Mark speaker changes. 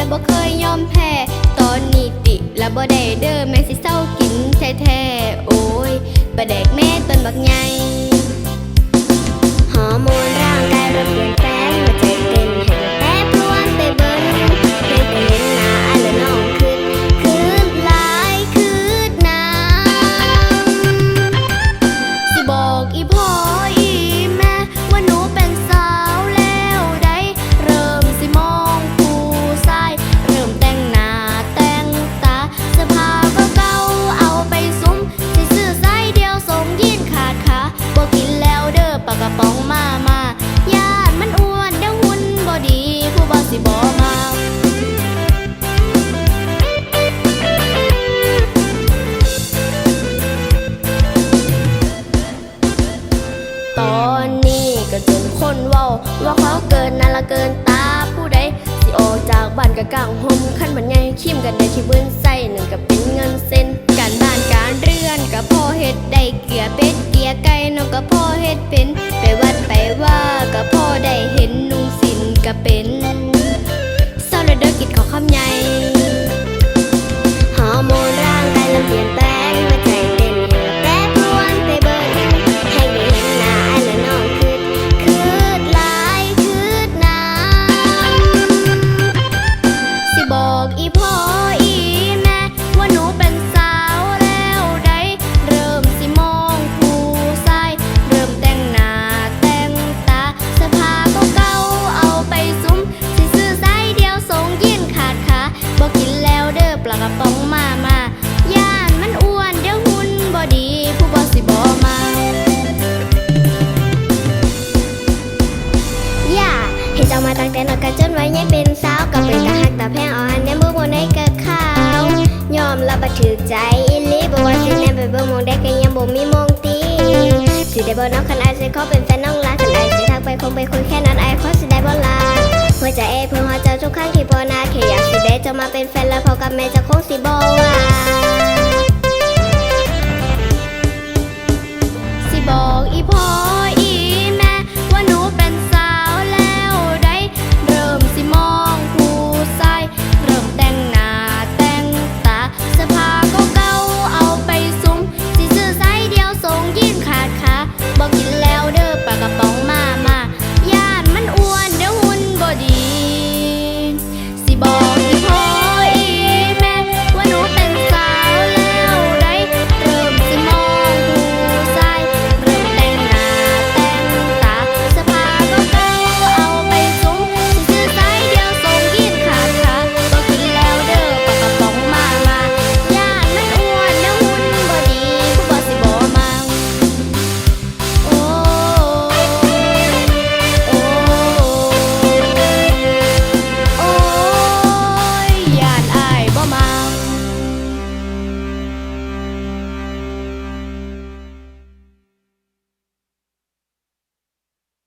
Speaker 1: และบ่เคยยอมแพ้ ตอนนี้ติและบ่ได้เด้อแม่สิเศร้ากินแท้ๆโอ้ยบ่ได้ ตอนนี้ก็จนคนเว้าว่าเขาเกินนั่นละเกินตาผู้ใดสิออกจากบ้านกะกลางห่มขั้นบันใหญ่คิมกันได้ที่เบิ้นใส่หนึ่งก็เป็นเงินเส้นการบ้านการเรือนก็พ่อเฮ็ดได้เกลือเป็ดเกียไก่นกก็พ่อเฮ็ดเป็นไปวัดไปว่าก็พ่อได้เห็น อีพ่ออีแม่ว่าหนูเป็นสาวแล้วได้เริ่มสิมองผู้ชายเริ่มแต่งหน้าแต่งตาเสื้อผ้าก็เก่าเอาไปซุ้มสิซื้อสายเดียวสงยินขาดขาบอกกินแล้วเด้อปลากระป๋องมามาย่านมันอ้วนเดี๋ยวหุ่นบ่ดีผู้บ่สิบ่มาย่าให้เจ้ามาตั้งแต่น้อยก็จนไว้ยังเป็นสาวก็เป็นตาหักตาแพงอ่อนในมือบ่ใน ถือใจอีลีบอกว่าสิแน่ไปเบิ่งมองได้กันยังบ่มีมองตีสิได้บ่น้องคันไอสิขาเป็นแฟนน้องลาคันไอสิทักไปคงไปคุยแค่นั้นไอขอสิได้บ่ลาเพื่อจะเอเพื่อฮอเจ้าทุกครั้งที่พอนาแค่อยากสิได้จะมาเป็นแฟนแล้วพอกับแม่จะคงสิบ่ว่าสิบอกอีพออี